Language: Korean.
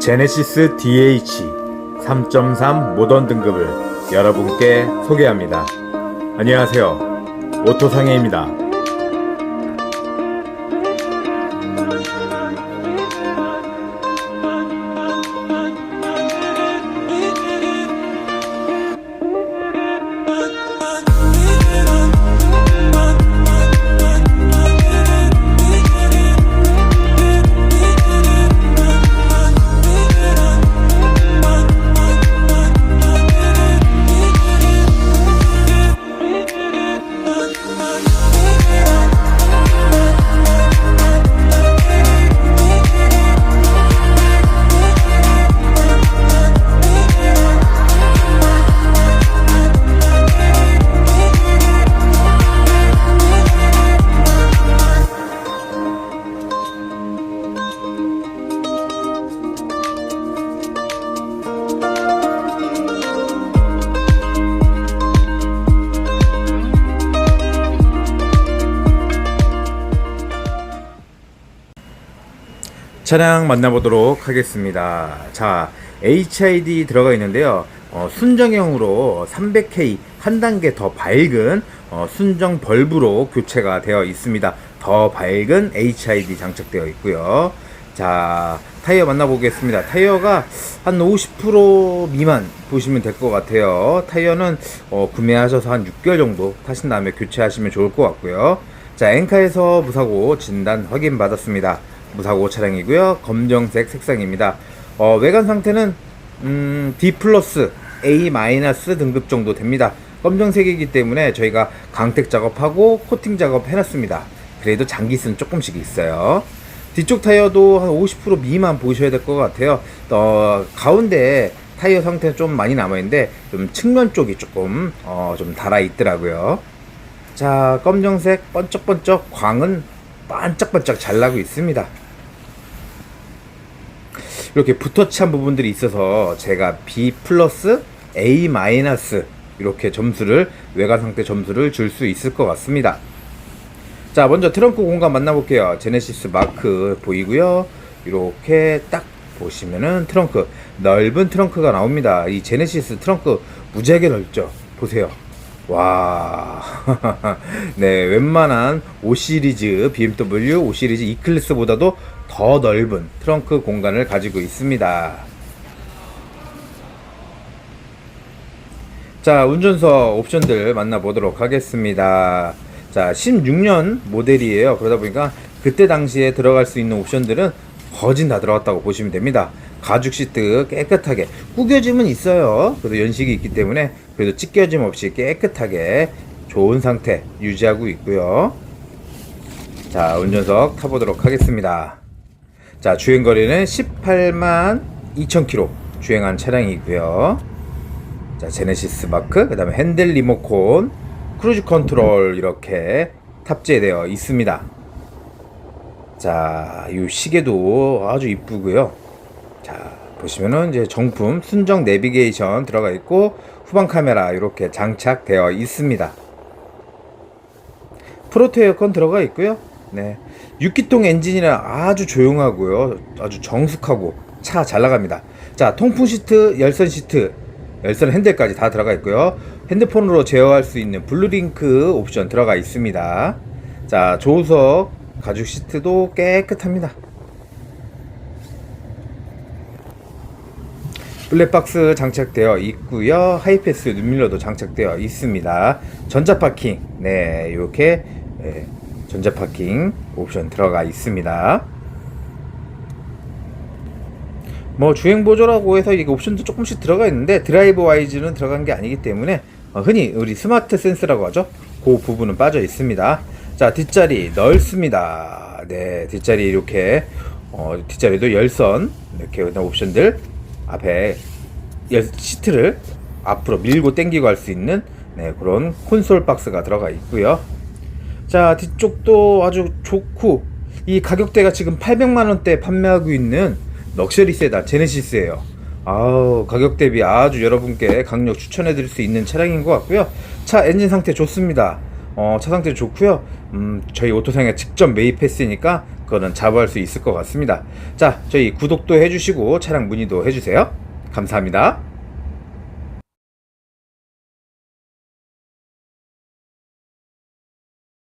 제네시스 DH 3.3 모던 등급을 여러분께 소개합니다. 안녕하세요. 오토상해입니다. 차량 만나보도록 하겠습니다. 자, HID 들어가 있는데요. 어, 순정형으로 300K 한 단계 더 밝은 어, 순정 벌브로 교체가 되어 있습니다. 더 밝은 HID 장착되어 있고요. 자, 타이어 만나보겠습니다. 타이어가 한 50% 미만 보시면 될 것 같아요. 타이어는 어, 구매하셔서 한 6개월 정도 타신 다음에 교체하시면 좋을 것 같고요. 자, 엔카에서 무사고 진단 확인 받았습니다. 무사고 차량이고요. 검정색 색상입니다. 어, 외관 상태는 음, D 플러스 A 마이너스 등급 정도 됩니다. 검정색이기 때문에 저희가 강택 작업하고 코팅 작업 해놨습니다. 그래도 장기는 조금씩 있어요. 뒤쪽 타이어도 한 50% 미만 보셔야 될 것 같아요. 어, 가운데 타이어 상태는 좀 많이 남아있는데 좀 측면 쪽이 조금 어, 좀 달아 있더라고요. 자, 검정색 번쩍번쩍 광은 반짝반짝 잘 나고 있습니다. 이렇게 붙어찬 부분들이 있어서 제가 B 플러스 A 마이너스 이렇게 점수를 외관 상태 점수를 줄 수 있을 것 같습니다. 자, 먼저 트렁크 공간 만나볼게요. 제네시스 마크 보이고요. 이렇게 딱 보시면은 트렁크 넓은 트렁크가 나옵니다. 이 제네시스 트렁크 무지하게 넓죠. 보세요. 와, 네, 웬만한 5 시리즈 BMW 5 시리즈 E 클래스보다도 더 넓은 트렁크 공간을 가지고 있습니다. 자, 운전석 옵션들 만나보도록 하겠습니다. 자, 16년 모델이에요. 그러다 보니까 그때 당시에 들어갈 수 있는 옵션들은 거진 다 들어갔다고 보시면 됩니다. 가죽 시트 깨끗하게 구겨짐은 있어요. 그래도 연식이 있기 때문에 그래도 찢겨짐 없이 깨끗하게 좋은 상태 유지하고 있고요. 자, 운전석 타보도록 하겠습니다. 자, 주행거리는 18만 2,000km 주행한 차량이고요. 자, 제네시스 마크, 그 다음에 핸들 리모콘, 크루즈 컨트롤 이렇게 탑재되어 있습니다. 자, 이 시계도 아주 이쁘고요. 자, 보시면은 이제 정품 순정 내비게이션 들어가 있고 후방 카메라 이렇게 장착되어 있습니다. 프로토 에어컨 들어가 있고요. 네. 6기통 엔진이라 아주 조용하고요. 아주 정숙하고 차 잘 나갑니다. 자, 통풍 시트, 열선 시트, 열선 핸들까지 다 들어가 있고요. 핸드폰으로 제어할 수 있는 블루링크 옵션 들어가 있습니다. 자, 조수석 가죽 시트도 깨끗합니다. 블랙박스 장착되어 있고요. 하이패스 눈밀러도 장착되어 있습니다. 전자 파킹, 네, 이렇게 예, 전자 파킹 옵션 들어가 있습니다. 뭐 주행 보조라고 해서 이게 옵션도 조금씩 들어가 있는데 드라이브 와이즈는 들어간 게 아니기 때문에 어, 흔히 우리 스마트 센스라고 하죠. 그 부분은 빠져 있습니다. 자 뒷자리 넓습니다. 네 뒷자리 이렇게 어, 뒷자리도 열선 이렇게 옵션들 앞에 열, 시트를 앞으로 밀고 당기고 할 수 있는 네, 그런 콘솔 박스가 들어가 있고요. 자 뒤쪽도 아주 좋고 이 가격대가 지금 800만 원대 판매하고 있는 럭셔리 세단 제네시스예요. 아우 가격 대비 아주 여러분께 강력 추천해 드릴 수 있는 차량인 것 같고요. 차 엔진 상태 좋습니다. 어, 차 상태 좋고요. 음, 저희 오토상에 직접 매입했으니까 그거는 자부할 수 있을 것 같습니다. 자, 저희 구독도 해주시고 차량 문의도 해주세요. 감사합니다.